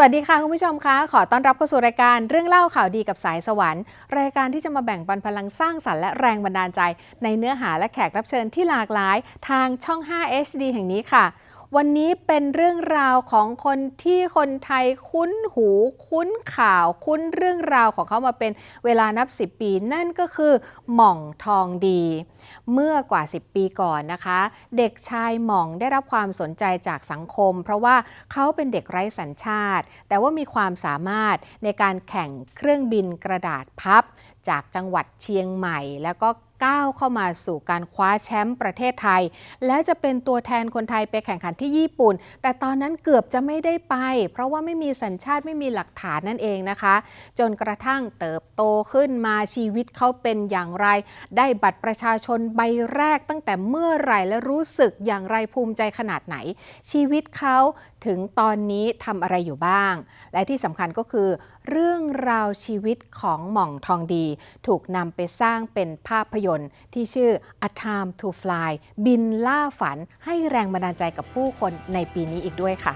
สวัสดีค่ะคุณผู้ชมคะขอต้อนรับเข้าสู่รายการเรื่องเล่าข่าวดีกับสายสวรรค์ รายการที่จะมาแบ่งปันพลังสร้างสรรค์และแรงบันดาลใจ ในเนื้อหาและแขกรับเชิญที่หลากหลาย ทางช่อง 5 HD แห่งนี้ค่ะ วันนี้เป็นเรื่องราวของคนที่คนไทยคุ้นหูคุ้นข่าว คุ้นเรื่องราวของเขามาเป็นเวลานับ 10 ปี นั่นก็คือหม่องทองดี เมื่อกว่า 10 ปีก่อนนะคะ เด็กชายหม่องได้รับความสนใจจากสังคม เพราะว่าเขาเป็นเด็กไร้สัญชาติ แต่ว่ามีความสามารถในการแข่งเครื่องบินกระดาษพับ จากจังหวัดเชียงใหม่ แล้วก็ ก้าวเข้ามาสู่การคว้าแชมป์ประเทศไทย แล้วจะเป็นตัวแทนคนไทยไปแข่งขันที่ญี่ปุ่น แต่ตอนนั้นเกือบจะไม่ได้ไป เพราะว่าไม่มีสัญชาติไม่มีหลักฐานนั่นเองนะคะ จนกระทั่งเติบโตขึ้นมาชีวิตเขาเป็นอย่างไร ได้บัตรประชาชนใบแรกตั้งแต่เมื่อไหร่และรู้สึกอย่างไรภูมิใจขนาดไหน ชีวิตเขาถึงตอนนี้ทำอะไรอยู่บ้าง และที่สำคัญก็คือ เรื่องราวชีวิตของหม่องทองดี ถูกนำไปสร้างเป็นภาพยนตร์ ที่ชื่อ A Time to Fly บินล่าฝันให้แรงบันดาลใจกับผู้คนในปีนี้อีกด้วยค่ะ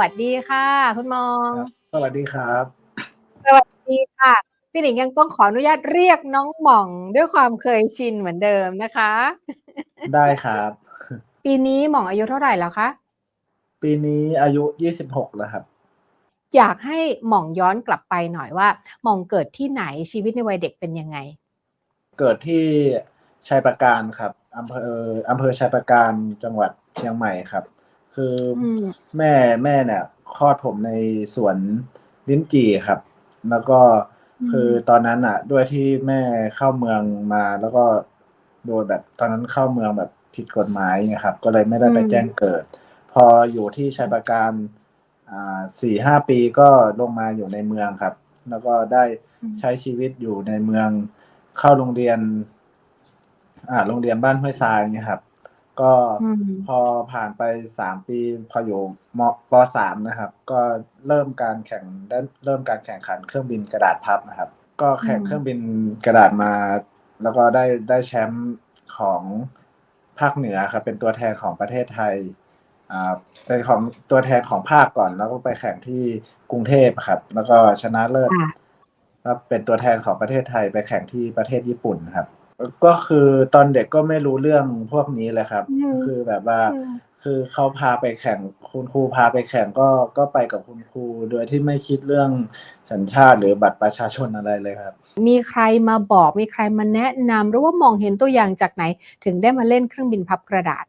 วัสดีค่ะ คุณมอง สวัสดีครับ สวัสดีค่ะ พี่หนิงยังต้องขออนุญาตเรียกน้องหม่องด้วยความเคยชินเหมือนเดิมนะคะ ได้ครับ ปีนี้หม่องอายุเท่าไหร่แล้วคะ ปีนี้อายุยี่สิบหกแล้วครับ อยากให้หม่องย้อนกลับไปหน่อยว่าหม่องเกิดที่ไหนชีวิตในวัยเด็กเป็นยังไง เกิดที่ชัยประการครับอำเภออำเภอชัยประการจังหวัดเชียงใหม่ครับ คืออม แม่แม่เนี่ยคลอดผมในสวนลิ้นจี่ครับ แล้วก็คือตอนนั้นอะ ด้วยที่แม่เข้าเมืองมา แล้วก็โดนแบบตอนนั้นเข้าเมืองแบบผิดกฎหมายไงครับ ก็เลยไม่ได้ไปแจ้งเกิด พออยู่ที่ชัยประการอ่าสี่ห้าปีก็ลงมาอยู่ในเมืองครับ แล้วก็ได้อืมใช้ชีวิตอยู่ในเมืองเข้าโรงเรียน อ่า โรงเรียนบ้านห้วยทรายเนี่ยครับ ก็อืมพอผ่านไปสามปีพออยู่มปสามนะครับ ก็เริ่มการแข่งได้เริ่มการแข่งขันเครื่องบินกระดาษพับนะครับ ก็แข่งอืมเครื่องบินกระดาษมา แล้วก็ได้ได้แชมป์ของภาคเหนือครับ เป็นตัวแทนของประเทศไทยอ่าเป็นของตัวแทนของภาคก่อน แล้วก็ไปแข่งที่กรุงเทพครับ แล้วก็ชนะเลิศค่ะแล้วเป็นตัวแทนของประเทศไทยไปแข่งที่ประเทศญี่ปุ่นครับ ก็คือตอนเด็กก็ไม่รู้เรื่องพวกนี้เลยครับอืมคือแบบว่าอืมคือเขาพาไปแข่งคุณครูพาไปแข่งก็ก็ไปกับคุณครูโดยที่ไม่คิดเรื่องสัญชาติหรือบัตรประชาชนอะไรเลยครับ มีใครมาบอกมีใครมาแนะนำหรือว่ามองเห็นตัวอย่างจากไหน ถึงได้มาเล่นเครื่องบินพับกระดาษ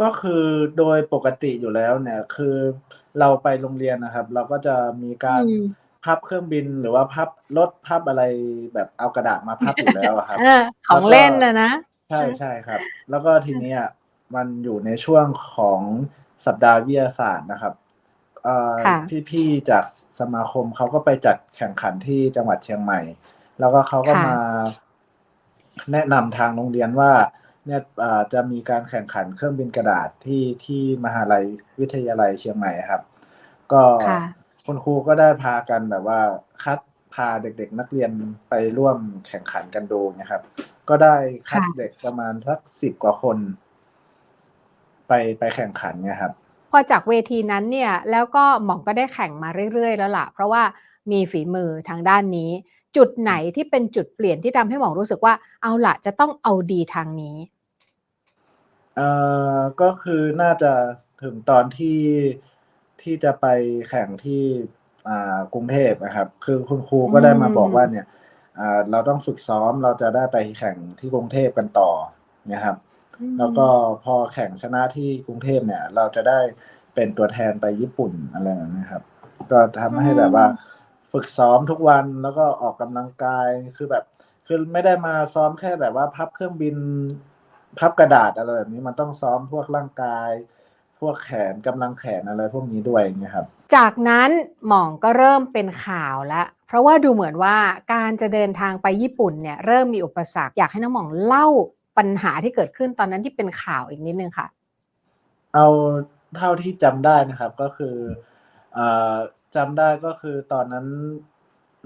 ก็คือโดยปกติอยู่แล้วเนี่ยคือเราไปโรงเรียนนะครับ เราก็จะมีการ อืมพับเครื่องบินหรือว่าพับรถพับอะไรแบบเอากระดาษมาพับอยู่แล้วอะครับ เออของเล่นนะนะ ใช่ใช่ครับ แล้วก็ทีเนี้ยมันอยู่ในช่วงของสัปดาห์วิทยาศาสตร์นะครับเอ่อค่ะ พี่ๆจากสมาคมเขาก็ไปจัดแข่งขันที่จังหวัดเชียงใหม่ แล้วก็เขาก็ค่ะ มาแนะนำทางโรงเรียนว่า เนี่ยอ่าจะมีการแข่งขันเครื่องบินกระดาษที่ที่มหาลัยวิทยาลัยเชียงใหม่ครับ ก็ ค่ะ คุณครูก็ได้พากันแบบว่าคัดพาเด็กๆ นักเรียนไปร่วมแข่งขันกันดูนะครับ ก็ได้คัดค่ะเด็กประมาณสักสิบกว่าคน ไปไปแข่งขันเนี่ยครับ พอจากเวทีนั้นเนี่ย แล้วก็หม่องก็ได้แข่งมาเรื่อยๆ แล้วล่ะ เพราะว่ามีฝีมือทางด้านนี้ จุดไหนที่เป็นจุดเปลี่ยนที่ทำให้หม่องรู้สึกว่า เอาล่ะจะต้องเอาดีทางนี้เอ่อก็คือน่าจะถึงตอนที่ ที่จะไปแข่งที่อ่ากรุงเทพนะครับ คือคุณครูก็ได้มาบอกว่าเนี่ยอ่าเราต้องฝึกซ้อมเราจะได้ไปแข่งที่กรุงเทพกันต่อเนี่ยครับ แล้วก็พอแข่งชนะที่กรุงเทพเนี่ย เราจะได้เป็นตัวแทนไปญี่ปุ่นอะไรแบบนี้ครับ ก็ทำให้แบบว่าฝึกซ้อมทุกวันแล้วก็ออกกำลังกายคือแบบ คือไม่ได้มาซ้อมแค่แบบว่าพับเครื่องบินพับกระดาษอะไรแบบนี้มันต้องซ้อมพวกร่างกายพ วกแขนกำลังแขนอะไรพวกนี้ด้วยอย่างเงี้ยครับ จากนั้นหม่องก็เริ่มเป็นข่าวแล้วเพราะว่าดูเหมือนว่าการจะเดินทางไปญี่ปุ่นเนี่ยเริ่มมีอุปสรรคอยากให้น้องหม่องเล่าปัญหาที่เกิดขึ้นตอนนั้นที่เป็นข่าวอีกนิดนึงค่ะ เอาเท่าที่จำได้นะครับก็คืออ่าจำได้ก็คือตอนนั้น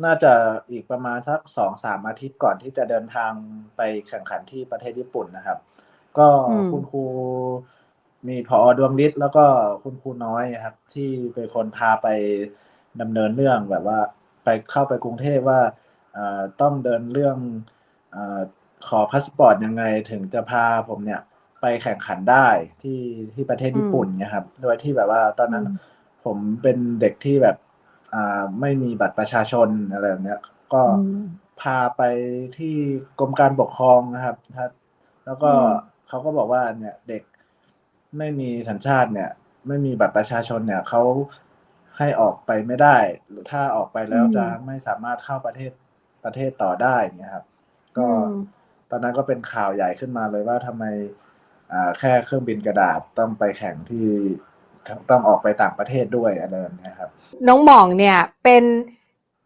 น่าจะอีกประมาณสักสองสามอาทิตย์ก่อนที่จะเดินทางไปแข่งขันที่ประเทศญี่ปุ่นนะครับ ก็อืมคุณครู มีพอดวงฤทธิ์แล้วก็คุณครูน้อยครับ ที่เป็นคนพาไปดำเนินเรื่องแบบว่า ไปเข้าไปกรุงเทพว่าเอ่อต้องเดินเรื่องเออขอพาสปอร์ตยังไงถึงจะพาผมเนี่ยไปแข่งขันได้ที่ที่ประเทศญี่ปุ่นเนี่ยครับ โดยที่แบบว่าตอนนั้นอืมผมเป็นเด็กที่แบบอ่าไม่มีบัตรประชาชนอะไรแบบเนี้ย ก็อืมพาไปที่กรมการปกครองนะครับถ้าแล้วก็อืมเขาก็บอกว่าเนี่ยเด็ก ไม่มีสัญชาติเนี่ย ไม่มีบัตรประชาชนเนี่ยเขาให้ออกไปไม่ได้ หรือถ้าออกไปแล้วจะไม่สามารถเข้าประเทศประเทศต่อได้เนี่ยครับ ก็อืมตอนนั้นก็เป็นข่าวใหญ่ขึ้นมาเลยว่าทำไมอ่าแค่เครื่องบินกระดาษต้องไปแข่งที่ต้องออกไปต่างประเทศด้วยอะไรแบบเนี้ยครับ น้องหม่องเนี่ยเป็น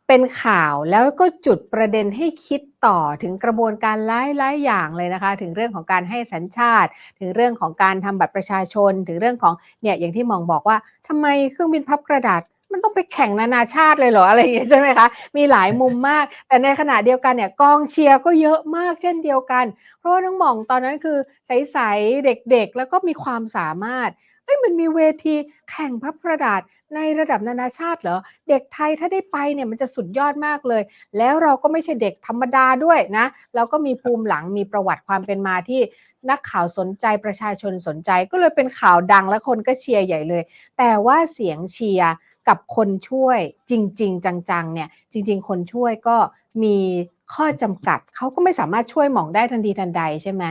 เป็นข่าวแล้วก็จุดประเด็นให้คิด ต่อถึงกระบวนการหลายๆอย่างเลยนะคะ ถึงเรื่องของการให้สัญชาติ ถึงเรื่องของการทำบัตรประชาชน ถึงเรื่องของเนี่ยอย่างที่มองบอกว่าทำไมเครื่องบินพับกระดาษมันต้องไปแข่งนานาชาติเลยเหรออะไรอย่างเงี้ยใช่ไหมคะมีหลายมุมมาก แต่ในขณะเดียวกันเนี่ยกองเชียร์ก็เยอะมากเช่นเดียวกัน เพราะว่าน้องหม่องตอนนั้นคือใสๆเด็กๆ แล้วก็มีความสามารถเอ้ยมันมีเวทีแข่งพับกระดาษ ในระดับนานาชาติเหรอ เด็กไทยถ้าได้ไปเนี่ยมันจะสุดยอดมากเลย แล้วเราก็ไม่ใช่เด็กธรรมดาด้วยนะ เราก็มีภูมิหลังมีประวัติความเป็นมาที่นักข่าวสนใจประชาชนสนใจก็เลยเป็นข่าวดังและคนก็เชียร์ใหญ่เลย แต่ว่าเสียงเชียร์กับคนช่วยจริง ๆ จังๆเนี่ยจริง ๆ คนช่วยก็มีข้อจำกัดเขาก็ไม่สามารถช่วยหมองได้ทันทีทันใดใช่ไหม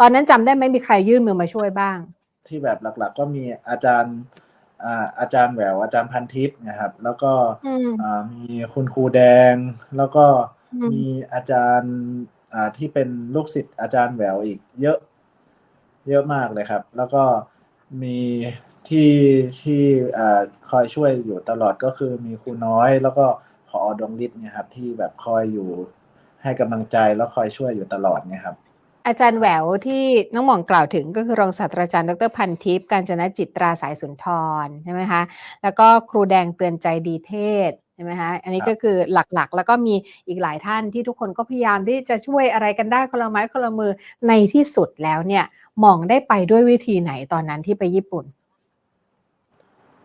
ตอนนั้นจำได้ไหมมีใครยื่นมือมาช่วยบ้าง ที่แบบหลัก ๆ ก็มีอาจารย์ อ่าอาจารย์แหววอาจารย์พันทิพย์นะครับ แล้วก็อืมอ่ามีคุณครูแดง แล้วก็อืมมีอาจารย์อ่าที่เป็นลูกศิษย์อาจารย์แหววอีกเยอะ เยอะมากเลยครับ แล้วก็มีที่ที่อ่าคอยช่วยอยู่ตลอดก็คือมีครูน้อย แล้วก็พอดวงฤทธิ์เนี่ยครับ ที่แบบคอยอยู่ให้กำลังใจแล้วคอยช่วยอยู่ตลอดเนี่ยครับ อาจารย์แหววที่น้องหม่องกล่าวถึงก็คือรองศาสตราจารย์ดรพันทิพย์การจนจิตราสายสุนทรใช่ไหมคะแล้วก็ครูแดงเตือนใจดีเทศใช่ไหมคะอันนี้ก็คือหลักๆ แล้วก็มีอีกหลายท่านที่ทุกคนก็พยายามที่จะช่วยอะไรกันได้คนละไม้คนละมือในที่สุดแล้วเนี่ยหม่องได้ไปด้วยวิธีไหนตอนนั้นที่ไปญี่ปุ่น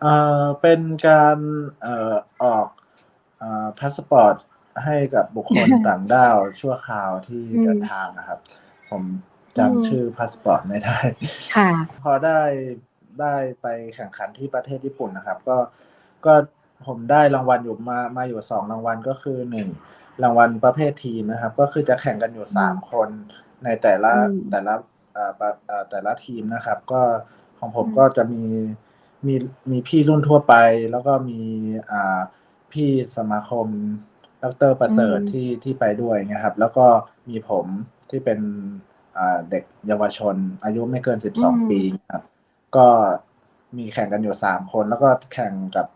เอ่อเป็นการเอ่อออกเอ่อพาสปอร์ตให้กับบุคคลต่างด้าวชั่วคราวที่เดินทางนะครับ ผมอืมจำชื่อพาสปอร์ตไม่ได้ค่ะ พอได้ได้ไปแข่งขันที่ประเทศญี่ปุ่นนะครับ ก็ก็ผมได้รางวัลอยู่มามาอยู่สองรางวัลก็คือหนึ่งรางวัลประเภททีมนะครับ ก็คือจะแข่งกันอยู่สามคนในแต่ละอืมแต่ละเอ่อประเอ่อแต่ละทีมนะครับ ก็ของผมอืมก็จะมีมีมีพี่รุ่นทั่วไป แล้วก็มีอ่าพี่สมาคมดรประเสริฐที่ที่ไปด้วยนะครับ แล้วก็มีผม ที่เป็นอ่าเด็กเยาวชน อายุไม่เกินสิบสองปีครับ ก็มีแข่งกันอยู่สามคน แล้วก็แข่งกับ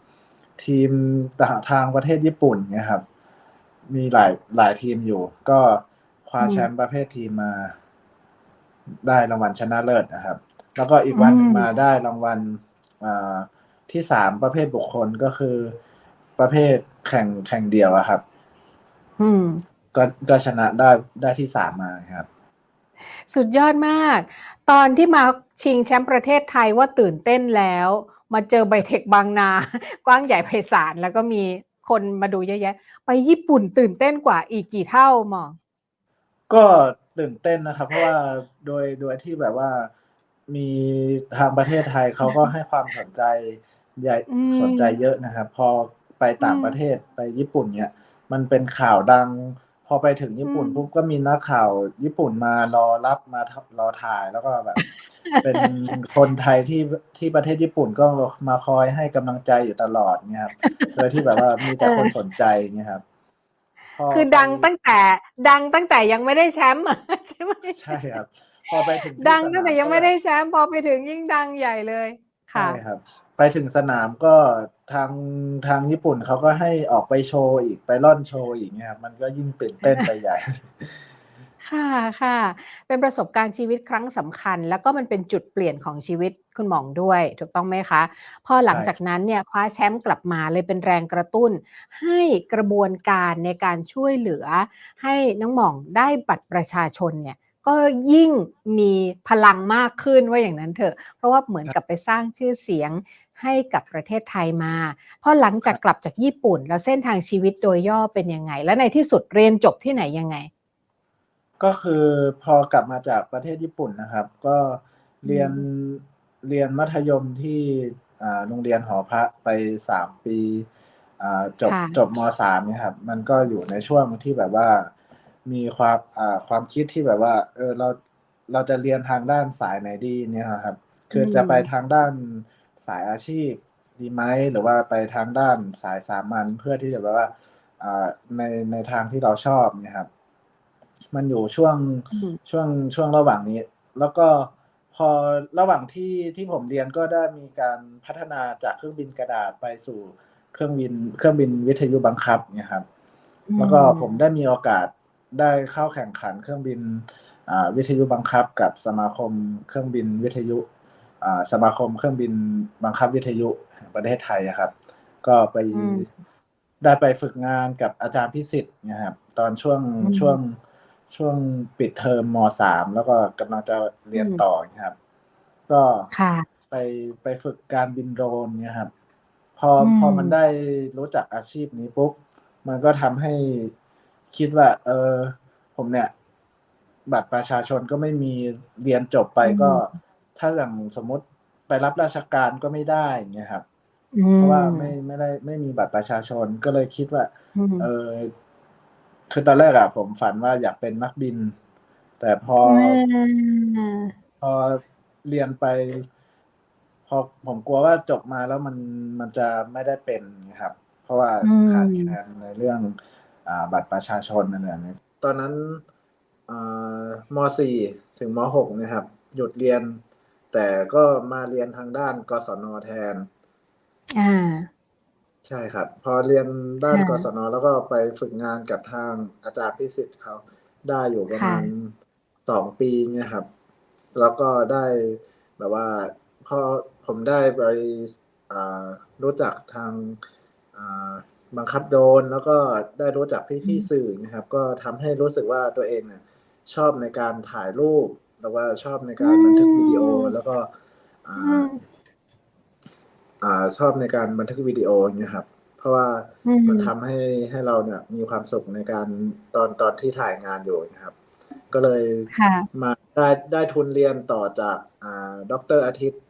ทีมทางประเทศญี่ปุ่นเนี่ยครับ มีหลายหลายทีมอยู่ ก็คว้าแชมป์ประเภททีมมา ได้รางวัลชนะเลิศนะครับ แล้วก็อีกวันหนึ่งมาได้รางวัลอ่าที่สามประเภทบุคคลก็คือประเภทแข่งแข่งเดียวอะครับ อืม ก็ก็ชนะได้ได้ที่สามมาครับ สุดยอดมาก ตอนที่มาชิงแชมป์ประเทศไทยว่าตื่นเต้นแล้ว มาเจอไบเทคบางนา กว้างใหญ่ไพศาลแล้วก็มีคนมาดูเยอะแยะ ไปญี่ปุ่นตื่นเต้นกว่าอีกกี่เท่าหมองก็ตื่นเต้นนะครับ เพราะว่าโดยโดยที่แบบว่ามีทางประเทศไทยเขาก็ให้ความสนใจใหญ่อืมสนใจเยอะนะครับ พอไปต่างอืมประเทศไปญี่ปุ่นเนี่ย มันเป็นข่าวดัง พอไปถึงญี่ปุ่นอืมปุ๊บก็มีนักข่าว ญี่ปุ่นมารอรับมารอถ่ายแล้วก็แบบ เป็นคนไทยที่ที่ประเทศญี่ปุ่นก็มาคอยให้กำลังใจอยู่ตลอดเนี่ยครับโดยที่แบบว่ามีแต่คนสนใจเนี่ยครับพคือดังไปตั้งแต่ ดังตั้งแต่ยังไม่ได้แชมป์อะใช่ไหมใช่ครับ พอไปถึงที่ดังตั้งแต่สนามยังไม่ได้แชมป์พอไปถึงยิ่งดังใหญ่เลยค่ะใช่ครับ ไปถึงสนามก็ทางทางญี่ปุ่นเขาก็ให้ออกไปโชว์อีกไปล่อนโชว์อีกเนี่ยมันก็ยิ่งตื่นเต้นไปใหญ่ ค่ะค่ะ เป็นประสบการณ์ชีวิตครั้งสำคัญ แล้วก็มันเป็นจุดเปลี่ยนของชีวิตคุณหมองด้วย ถูกต้องไหมคะ พอหลังจากนั้นเนี่ยคว้าแชมป์กลับมาเลยเป็นแรงกระตุ้น ให้กระบวนการในการช่วยเหลือ ให้น้องหม่องได้บัตรประชาชนเนี่ยก็ยิ่งมีพลังมากขึ้นว่าอย่างนั้นเถอะ เพราะว่าเหมือนกับไปสร้างชื่อเสียง ให้กับประเทศไทยมาพอหลังจากกลับจากญี่ปุ่น แล้วเส้นทางชีวิตโดยย่อเป็นยังไง และในที่สุดเรียนจบที่ไหนยังไง ก็คือพอกลับมาจากประเทศญี่ปุ่นนะครับ ก็เรียนเรียนมัธยมที่อ่าโรงเรียนหอพระไปสามปีอ่าจบค่ะจบมสามเนี่ยครับ มันก็อยู่ในช่วงที่แบบว่า มีความอ่าความคิดที่แบบว่า เออเราเราจะเรียนทางด้านสายไหนดีเนี่ยนะครับ คือจะไปทางด้าน สายอาชีพดีไหมหรือว่าไปทางด้านสายสามัญเพื่อที่จะแบบว่าอ่าในในทางที่เราชอบเนี่ยครับ มันอยู่ช่วงอืมช่วงช่วงระหว่างนี้ แล้วก็พอระหว่างที่ที่ผมเรียนก็ได้มีการพัฒนาจากเครื่องบินกระดาษไปสู่เครื่องบินเครื่องบินวิทยุบังคับเนี่ยครับ แล้วก็ผมได้มีโอกาสได้เข้าแข่งขันเครื่องบินอ่าวิทยุบังคับ กับสมาคมเครื่องบินวิทยุอ่า สมาคมเครื่องบินบังคับวิทยุแห่งประเทศไทยอะครับ ก็ไปอืมได้ไปฝึกงานกับอาจารย์พิสิทธิ์เนะครับ ตอนช่วงอืมช่วงช่วงปิดเทอมมสามแล้วก็กำลังจะเรียนอืมต่อนะครับ ก็ค่ะไปไปฝึกการบินโดรนเนี่ยครับ พออืมพอมันได้รู้จักอาชีพนี้ปุ๊บมันก็ทำให้คิดว่า เออ ผมเนี่ย บัตรประชาชนก็ไม่มีเรียนจบไปก็ ถ้าอย่างสมมติไปรับราชการก็ไม่ได้อย่างเงี้ยครับอืเพราะว่าไม่ไม่ได้ไม่มีบัตรประชาชนก็เลยคิดว่าอืมเออคือตอนแรกอะผมฝันว่าอยากเป็นนักบิน แต่พออ่าพอเรียนไป พอผมกลัวว่าจบมาแล้วมันมันจะไม่ได้เป็นนะครับ เพราะว่าอืมขาดแคลนในเรื่องอ่าบัตรประชาชนอะไรอย่างนี้ตอนนั้นอ่ามสี่ถึงมหกนะครับ หยุดเรียน แต่ก็มาเรียนทางด้านกศนแทน อ่า ใช่ครับ พอเรียนด้านค่ะ กศนแล้วก็ไปฝึกงานกับทางอาจารย์พิสิทธิ์เขาได้อยู่ประมาณสองปีเนี่ยครับ แล้วก็ได้แบบว่าพอผมได้ไปอ่ารู้จักทางอ่าบังคับโดรนแล้วก็ได้รู้จักพี่ๆสื่อนะครับ ก็ทำให้รู้สึกว่าตัวเองเนี่ยชอบในการถ่ายรูป แล้วว่าชอบในการบันทึกวิดีโอแล้วก็อ่าอืมอ่าชอบในการบันทึกวิดีโออย่างเงี้ยครับ เพราะว่าอืมมันทำให้ให้เราเนี่ยมีความสุขในการตอนตอนที่ถ่ายงานอยู่นะครับ ก็เลยค่ะมาได้ได้ทุนเรียนต่อจากอ่าดรอาทิตย์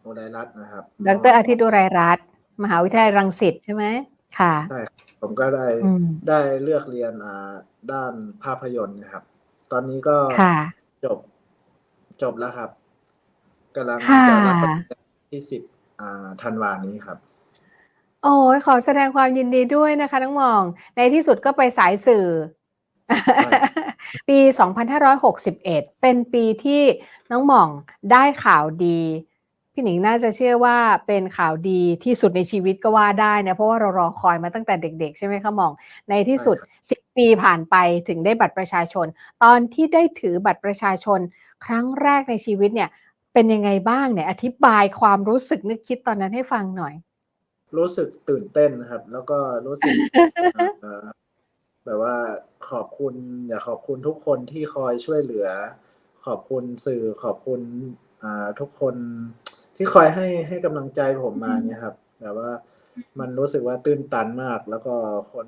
โอไดรัตน์นะครับ ดรอาทิตย์อุไรรัตน์มหาวิทยาลัยรังสิตใช่ไหมค่ะใช่ครับผมก็ได้อืมได้เลือกเรียนอ่าด้านภาพยนตร์นะครับ ตอนนี้ก็ค่ะจบจบแล้วครับกำลังค่ะจะรับปริญญาที่สิบอ่าธันวานี้ครับ โอ้ยขอแสดงความยินดีด้วยนะคะน้องหมอง ในที่สุดก็ไปสายสื่อ ปี 2561 เป็นปีที่น้องหม่องได้ข่าวดี พี่หนิงน่าจะเชื่อว่าเป็นข่าวดีที่สุดในชีวิตก็ว่าได้นะเพราะว่าเรารอคอยมาตั้งแต่เด็ก ๆ ใช่ไหมคะหม่อง ในที่สุด 10 ปีผ่านไปถึงได้บัตรประชาชน ตอนที่ได้ถือบัตรประชาชน ครั้งแรกในชีวิตเนี่ย เป็นยังไงบ้างเนี่ยอธิบายความรู้สึกนึกคิดตอนนั้นให้ฟังหน่อย รู้สึกตื่นเต้นนะครับ แล้วก็รู้สึกเอ่อแบบว่าขอบคุณอยากขอบคุณทุกคนที่คอยช่วยเหลือ ขอบคุณสื่อขอบคุณอ่าทุกคน ที่คอยให้ให้กำลังใจผมมาเนี่ยครับแบบว่ามันรู้สึกว่าตื้นตันมาก แล้วก็คน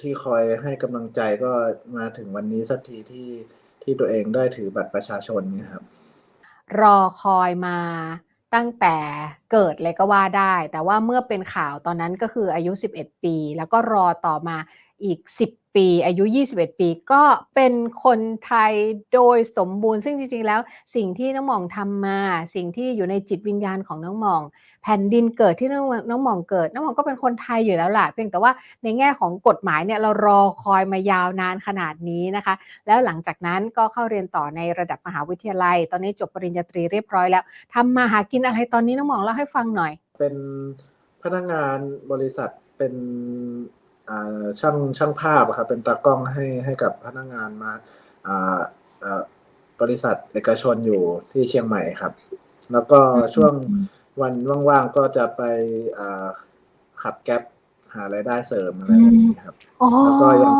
ที่คอยให้กำลังใจก็มาถึงวันนี้สักทีที่ที่ตัวเองได้ถือบัตรประชาชนเนี่ยครับ รอคอยมาตั้งแต่เกิดเลยก็ว่าได้ แต่ว่าเมื่อเป็นข่าวตอนนั้นก็คืออายุ 11 ปี แล้วก็รอต่อมาอีก 10 ปี อายุ 21 ปี ก็เป็นคนไทยโดยสมบูรณ์ ซึ่งจริง ๆ แล้วสิ่งที่น้องหม่องทำมา สิ่งที่อยู่ในจิตวิญญาณของน้องหม่อง แผ่นดินเกิดที่น้องน้องหม่องเกิด น้องหม่องก็เป็นคนไทยอยู่แล้วล่ะ เพียงแต่ว่าในแง่ของกฎหมายเนี่ยเรารอคอยมายาวนานขนาดนี้นะคะ แล้วหลังจากนั้นก็เข้าเรียนต่อในระดับมหาวิทยาลัย ตอนนี้จบปริญญาตรีเรียบร้อยแล้วทำมาหากินอะไรตอนนี้น้องหม่องเล่าให้ฟังหน่อย เป็นพนักงานบริษัทเป็น ช่างช่างภาพอะครับเป็นตากล้องให้ให้กับพนักงานมาอ่าอ่าบริษัทเอกชนอยู่ที่เชียงใหม่ครับ แล้วก็ช่วงวันว่างๆก็จะไปอ่าขับแก๊ปหารายได้เสริมอะไรแบบนี้ครับอ๋อแล้วก็ยัง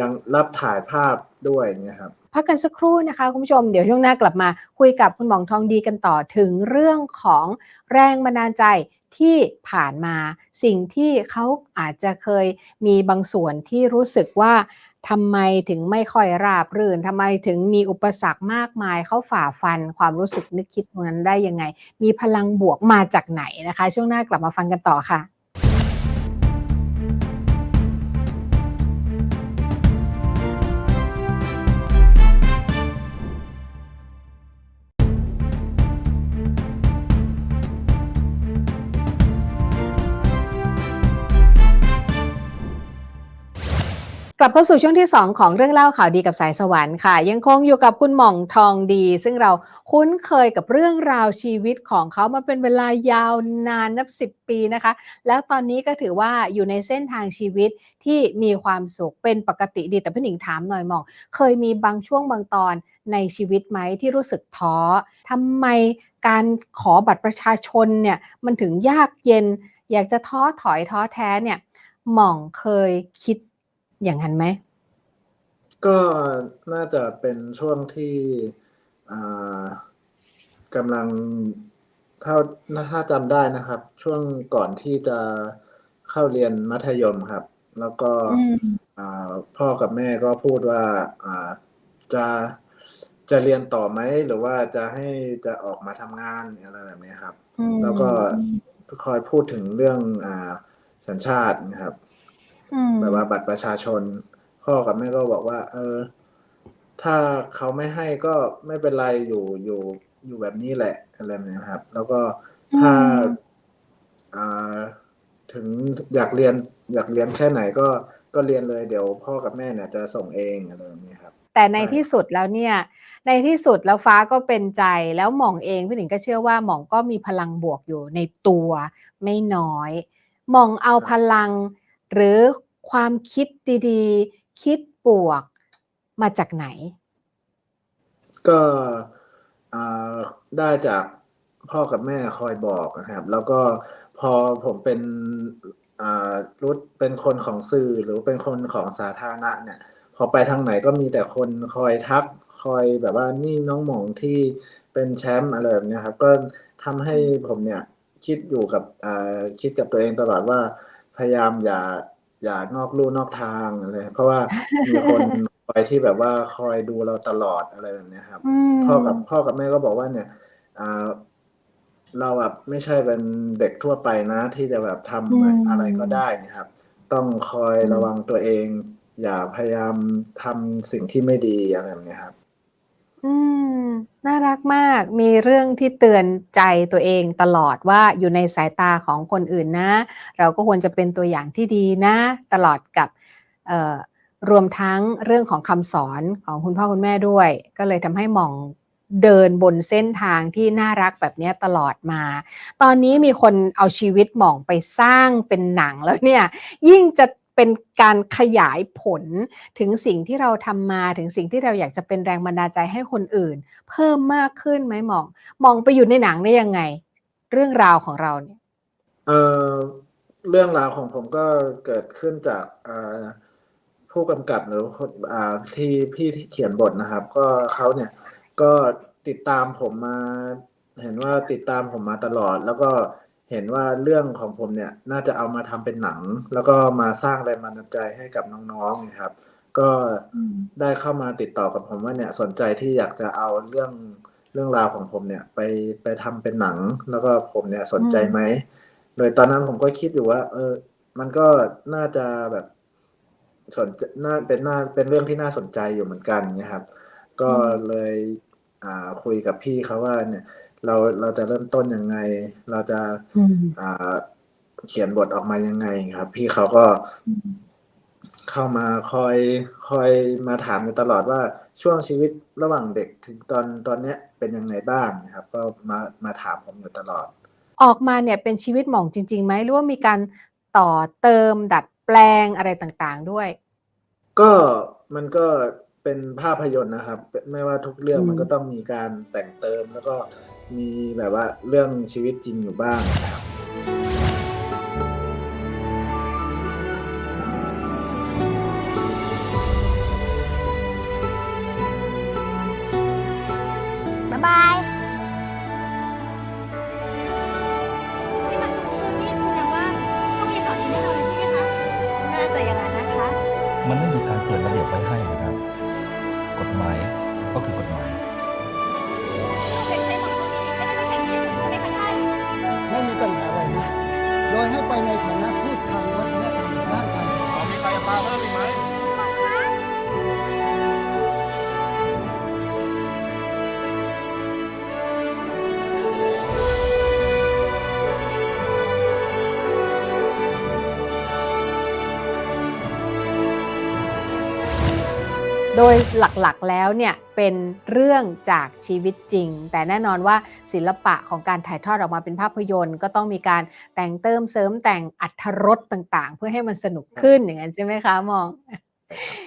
ยังรับถ่ายภาพด้วยอย่างเงี้ยครับ พักกันสักครู่นะคะคุณผู้ชมเดี๋ยวช่วงหน้ากลับมา คุยกับคุณหมองทองดีกันต่อถึงเรื่องของแรงบันดาลใจที่ผ่านมาสิ่งที่เขาอาจจะเคยมีบางส่วนที่รู้สึกว่าทำไมถึงไม่ค่อยราบรื่นทำไมถึงมีอุปสรรคมากมาย เขาฝ่าฟันความรู้สึกนึกคิดตรงนั้นได้ยังไง มีพลังบวกมาจากไหนนะคะ ช่วงหน้ากลับมาฟังกันต่อค่ะ กลับเข้าสู่ช่วงที่ 2 ของเรื่องเล่าข่าวดีกับสายสวรรค์ค่ะ ยังคงอยู่กับคุณหม่องทองดี ซึ่งเราคุ้นเคยกับเรื่องราวชีวิตของเขามาเป็นเวลายาวนานนับสิบปีนะคะ แล้วตอนนี้ก็ถือว่าอยู่ในเส้นทางชีวิตที่มีความสุขเป็นปกติดีแต่พี่หนิงถามหน่อยหม่อง เคยมีบางช่วงบางตอนในชีวิตไหมที่รู้สึกท้อทำไมการขอบัตรประชาชนเนี่ยมันถึงยากเย็น อยากจะท้อถอยท้อแท้เนี่ยหม่องเคยคิด อย่างนั้นไหม ก็น่าจะเป็นช่วงที่อ่ากำลังถ้าถ้าจำได้นะครับ ช่วงก่อนที่จะเข้าเรียนมัธยมครับ แล้วก็อืมอ่าพ่อกับแม่ก็พูดว่าอ่าจะจะเรียนต่อไหมหรือว่าจะให้จะออกมาทำงานอะไรแบบนี้ครับ แล้วก็คอยพูดถึงเรื่องอ่าสัญชาตินะครับอืม แบบว่าบัตรประชาชน พ่อกับแม่ก็บอกว่า เออ ถ้าเขาไม่ให้ก็ไม่เป็นไรอยู่อยู่อยู่แบบนี้แหละอะไรแบบนี้ครับ แล้วก็ถ้าอืมอ่าถึงอยากเรียนอยากเรียนแค่ไหนก็ก็เรียนเลยเดี๋ยวพ่อกับแม่เนี่ยจะส่งเองอะไรแบบนี้ครับ แต่ในใช่ที่สุดแล้วเนี่ย ในที่สุดแล้วฟ้าก็เป็นใจแล้วหม่องเองพี่หนิงก็เชื่อว่าหม่องก็มีพลังบวกอยู่ในตัวไม่น้อย หม่องเอาพลัง หรือความคิดดีๆ คิดบวกมาจากไหน ก็ได้จากพ่อกับแม่คอยบอกนะครับ แล้วก็พอผมเป็นรู้เป็นคนของสื่อหรือเป็นคนของสาธารณะเนี่ย พอไปทางไหนก็มีแต่คนคอยทักคอยแบบว่านี่น้องหมองที่เป็นแชมป์อะไรแบบนี้ครับ ก็ทำให้ผมเนี่ยคิดอยู่กับคิดกับตัวเองตลอดว่า พยายามอย่า อย่านอกลู่นอกทางอะไรเพราะว่ามีคนคอยที่แบบว่าคอยดูเราตลอดอะไรแบบเนี้ยครับ อืม พ่อกับพ่อกับแม่ก็บอกว่าเนี่ย อ่า เราแบบไม่ใช่เป็นเด็กทั่วไปนะ ที่จะแบบทอืมำอะไรก็ได้นะครับ ต้องคอยอืมระวังตัวเอง อย่าพยายามทำสิ่งที่ไม่ดีอะไรแบบเนี้ยครับ อืม น่ารักมาก มีเรื่องที่เตือนใจตัวเองตลอดว่าอยู่ในสายตาของคนอื่นนะ เราก็ควรจะเป็นตัวอย่างที่ดีนะ ตลอดกับรวมทั้งเรื่องของคำสอนของคุณพ่อคุณแม่ด้วย ก็เลยทำให้หม่องเดินบนเส้นทางที่น่ารักแบบนี้ตลอดมา ตอนนี้มีคนเอาชีวิตหม่องไปสร้างเป็นหนังแล้วเนี่ย ยิ่งจะ เป็นการขยายผลถึงสิ่งที่เราทำมาถึงสิ่งที่เราอยากจะเป็นแรงบันดาลใจให้คนอื่น เพิ่มมากขึ้นไหมมอง มองไปอยู่ในหนังได้ยังไง เรื่องราวของเราเนี่ยเออเรื่องราวของผมก็เกิดขึ้นจากผู้กำกับหรือที่พี่ที่เขียนบทนะครับ ก็เขาเนี่ยก็ติดตามผมมา เห็นว่าติดตามผมมาตลอด แล้วก็ เห็นว่าเรื่องของผมเนี่ยน่าจะเอามาทำเป็นหนัง แล้วก็มาสร้างแรงบันดาลใจให้กับน้องๆนะครับ ก็ได้เข้ามาติดต่อกับผมว่าเนี่ยสนใจที่อยากจะเอาเรื่องเรื่องราวของผมเนี่ยไปไปทำเป็นหนัง แล้วก็ผมเนี่ยสนใจไหมโดยตอนนั้นผมก็คิดอยู่ว่า เออ มันก็น่าจะแบบสนน่าเป็นน่าเป็นเรื่องที่น่าสนใจอยู่เหมือนกันนี่ยครับ ก็เลยอ่าคุยกับพี่เขาว่าเนี่ย เราเราจะเริ่มต้นยังไง เราจะอืมอ่าเขียนบทออกมายังไงครับ พี่เขาก็เข้ามาคอยคอยมาถามอยู่ตลอดว่าช่วงชีวิตระหว่างเด็กถึงตอนตอนเนี้ยเป็นยังไงบ้างนะครับ ก็มามาถามผมอยู่ตลอด ออกมาเนี่ยเป็นชีวิตหม่องจริงๆไหมหรือว่ามีการต่อเติมดัดแปลงอะไรต่างๆด้วย ก็มันก็เป็นภาพยนตร์นะครับ ไม่ว่าทุกเรื่องอืมมันก็ต้องมีการแต่งเติมแล้วก็ มีแบบว่าเรื่องชีวิตจริงอยู่บ้างนะครับ โดยหลักๆแล้วเนี่ยเป็นเรื่องจากชีวิตจริง แต่แน่นอนว่าศิลปะของการถ่ายทอดออกมาเป็นภาพยนตร์ ก็ต้องมีการแต่งเติมเสริมแต่งอัธรสต่างๆ เพื่อให้มันสนุกขึ้นอย่างนั้นใช่ไหมคะมอง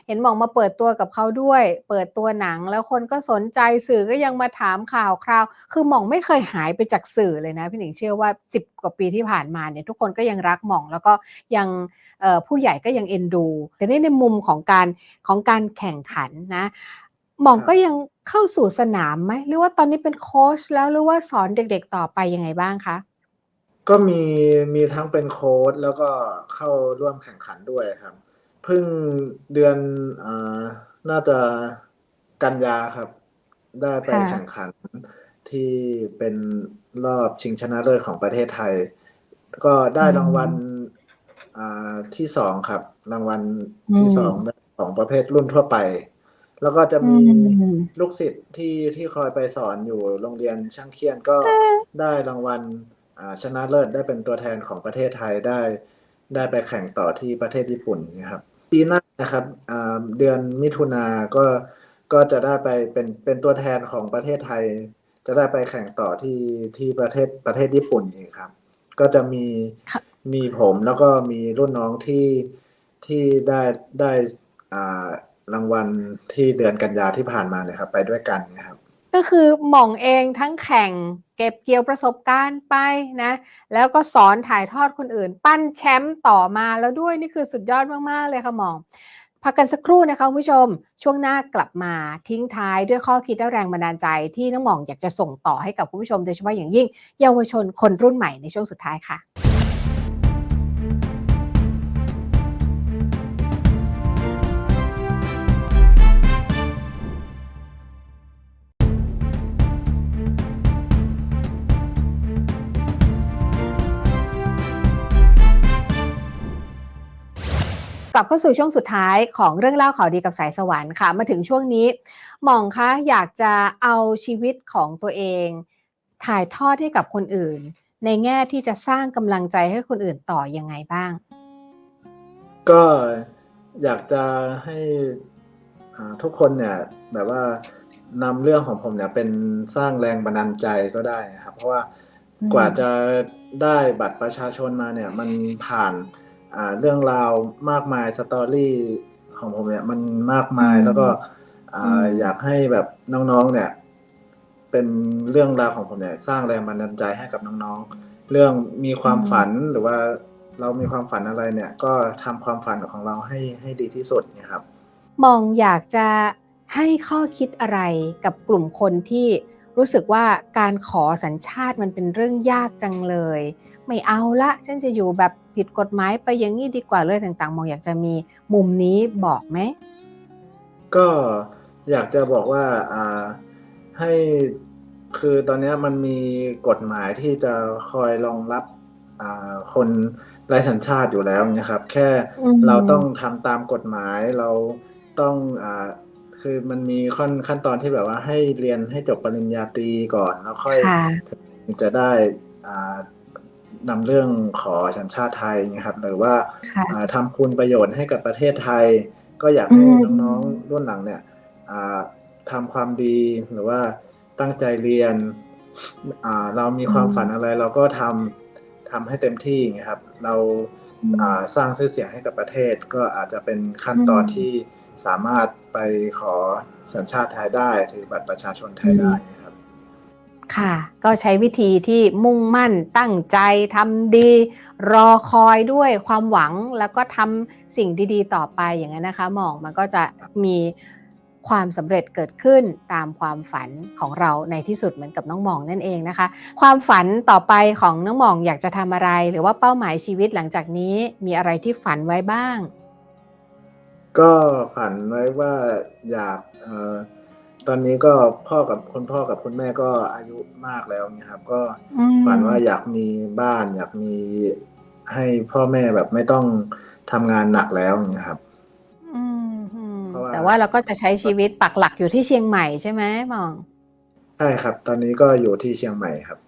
เห็นหมองมาเปิดตัวกับเขาด้วย เปิดตัวหนังแล้วคนก็สนใจสื่อก็ยังมาถามข่าวคราว คือหม่องไม่เคยหายไปจากสื่อเลยนะ พี่หนิงเชื่อว่า 10 กว่าปีที่ผ่านมาเนี่ยทุกคนก็ยังรักหม่องแล้วก็ยังเอ่อผู้ใหญ่ก็ยังเอ็นดู แต่นี่ในมุมของการของการแข่งขันนะหม่องครับก็ยังเข้าสู่สนามไหมหรือว่าตอนนี้เป็นโค้ชแล้วหรือว่าสอนเด็กๆต่อไปยังไงบ้างคะก็มีมีทั้งเป็นโค้ชแล้วก็เข้าร่วมแข่งขันด้วยครับ เพิ่งเดือนอ่าน่าจะกันยาครับ ได้ไปค่ะ แข่งขันที่เป็นรอบชิงชนะเลิศของประเทศไทย ก็ได้รางวัลอ่าที่สองครับ รางวัลที่สองของประเภทรุ่นทั่วไป แล้วก็จะมีอืมลูกศิษย์ที่ที่คอยไปสอนอยู่โรงเรียนช่างเคียนก็ได้รางวัลอ่าชนะเลิศได้เป็นตัวแทนของประเทศไทยได้ ได้ไปแข่งต่อที่ประเทศญี่ปุ่นนะครับ ปีหน้านะครับอ่าเดือนมิถุนาก็ก็จะได้ไปเป็นเป็นตัวแทนของประเทศไทย จะได้ไปแข่งต่อที่ที่ประเทศประเทศญี่ปุ่นอีกครับ ก็จะมีค่ะ มีผมแล้วก็มีรุ่นน้องที่ที่ได้ได้อ่ารางวัลที่เดือนกันยาที่ผ่านมาเนี่ยครับ ไปด้วยกันนะครับ ก็คือหม่องเองทั้งแข่งเก็บเกี่ยวประสบการณ์ไปนะ แล้วก็สอนถ่ายทอดคนอื่น ปั้นแชมป์ต่อมาแล้วด้วยนี่คือสุดยอดมากๆเลยค่ะหม่องพักกันสักครู่นะคะคุณผู้ชม ช่วงหน้ากลับมาทิ้งท้ายด้วยข้อคิดและแรงบันดาลใจที่น้องหม่องอยากจะส่งต่อให้กับผู้ชม โดยเฉพาะอย่างยิ่งเยาวชนคนรุ่นใหม่ในช่วงสุดท้ายค่ะ กลับเข้าสู่ช่วงสุดท้ายของเรื่องเล่าข่าวดีกับสายสวรรค์ค่ะ มาถึงช่วงนี้หม่องคะอยากจะเอาชีวิตของตัวเอง ถ่ายทอดให้กับคนอื่น ในแง่ที่จะสร้างกำลังใจให้คนอื่นต่อยังไงบ้าง ก็อยากจะให้ทุกคนเนี่ยแบบว่านำเรื่องของผมเนี่ยเป็นสร้างแรงบันดาลใจก็ได้นะครับ เพราะว่ากว่าจะได้บัตรประชาชนมาเนี่ยมันผ่าน เรื่องราวมากมายสตอรี่ของผมเนี่ย มันมากมายแล้วก็อ่าอยากให้แบบน้องๆ เนี่ย เป็นเรื่องราวของผมเนี่ย สร้างแรงบันดาลใจให้กับน้องๆ เรื่องมีความฝันหรือว่าเรามีความฝันอะไรเนี่ย ก็ทำความฝันของเราให้ให้ดีที่สุดเนะครับ มองอยากจะให้ข้อคิดอะไรกับกลุ่มคนที่รู้สึกว่าการขอสัญชาติมันเป็นเรื่องยากจังเลย ไม่เอาละฉันจะอยู่แบบ ผิดกฎหมายไปอย่างนี้ดีกว่าเลยต่างๆมองอยากจะมีมุมนี้บอกไหมก็อยากจะบอกว่าอ่าให้คือตอนเนี้ยมันมีกฎหมายที่จะคอยรองรับอ่าคนไร้สัญชาติอยู่แล้วเนี่ยครับ แค่อืมเราต้องทำตามกฎหมายเราต้องอ่าคือมันมีขั้นขั้นตอนที่แบบว่าให้เรียนให้จบปริญญาตรีก่อนแล้วค่อยค่ะถึงจะได้อ่า นำเรื่องขอสัญชาติไทยนะครับหรือว่าค่ะอ่าทำคุณประโยชน์ให้กับประเทศไทย ก็อยากให้อืม น้องๆรุ่นหลังเนี่ยอ่าทำความดีหรือว่าตั้งใจเรียนอ่าเรามีความฝันอะไร เราก็ทำทำให้เต็มที่อย่างเงี้ยครับ เราอ่าสร้างชื่อเสียงให้กับประเทศ ก็อาจจะเป็นขั้นตอนที่สามารถไปขอสัญชาติไทยได้ ถือบัตรประชาชนไทยได้นะ ค่ะ ก็ใช้วิธีที่มุ่งมั่นตั้งใจทำดี รอคอยด้วยความหวังแล้วก็ทำสิ่งดีๆ ต่อไปอย่างนั้นนะคะมองมันก็จะมีความสำเร็จเกิดขึ้นตามความฝันของเราในที่สุดเหมือนกับน้องหมองนั่นเองนะคะ ความฝันต่อไปของน้องหมองอยากจะทำอะไร หรือว่าเป้าหมายชีวิตหลังจากนี้มีอะไรที่ฝันไว้บ้าง ก็ฝันไว้ว่าอยากเอ่อ ตอนนี้ก็พ่อกับคุณพ่อกับคุณแม่ก็อายุมากแล้วเนี่ยครับ ก็อืมฝันว่าอยากมีบ้าน อยากมีให้พ่อแม่แบบไม่ต้องทำงานหนักแล้วเนี่ยครับ อืมอืมเพราะว่าแต่ว่าเราก็จะใช้ชีวิตปักหลักอยู่ที่เชียงใหม่ใช่ไหมหมอง ใช่ครับ ตอนนี้ก็อยู่ที่เชียงใหม่ครับ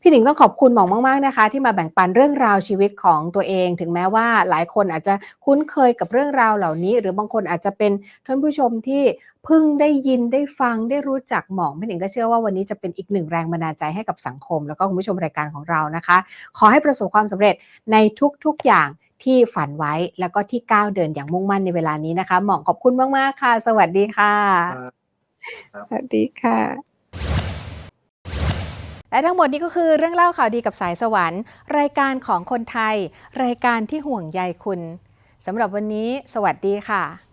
พี่หนิงต้องขอบคุณหมองมาก ๆ นะคะ ที่มาแบ่งปันเรื่องราวชีวิตของตัวเอง ถึงแม้ว่าหลายคนอาจจะคุ้นเคยกับเรื่องราวเหล่านี้ หรือบางคนอาจจะเป็นท่านผู้ชมที่ เพิ่งได้ยินได้ฟังได้รู้จักหมองพี่หนิงก็เชื่อว่าวันนี้จะเป็นอีกหนึ่งแรงบันดาลใจให้กับสังคม แล้วก็คุณผู้ชมรายการของเรานะคะ ขอให้ประสบความสำเร็จในทุกๆอย่างที่ฝันไว้แล้วก็ที่ก้าวเดินอย่างมุ่งมั่นในเวลานี้นะคะ หมองขอบคุณมากๆค่ะ สวัสดีค่ะครับสวัสดีค่ะและทั้งหมดนี้ก็คือเรื่องเล่าข่าวดีกับสายสวรรค์ รายการของคนไทย รายการที่ห่วงใยคุณสำหรับวันนี้ สวัสดีค่ะ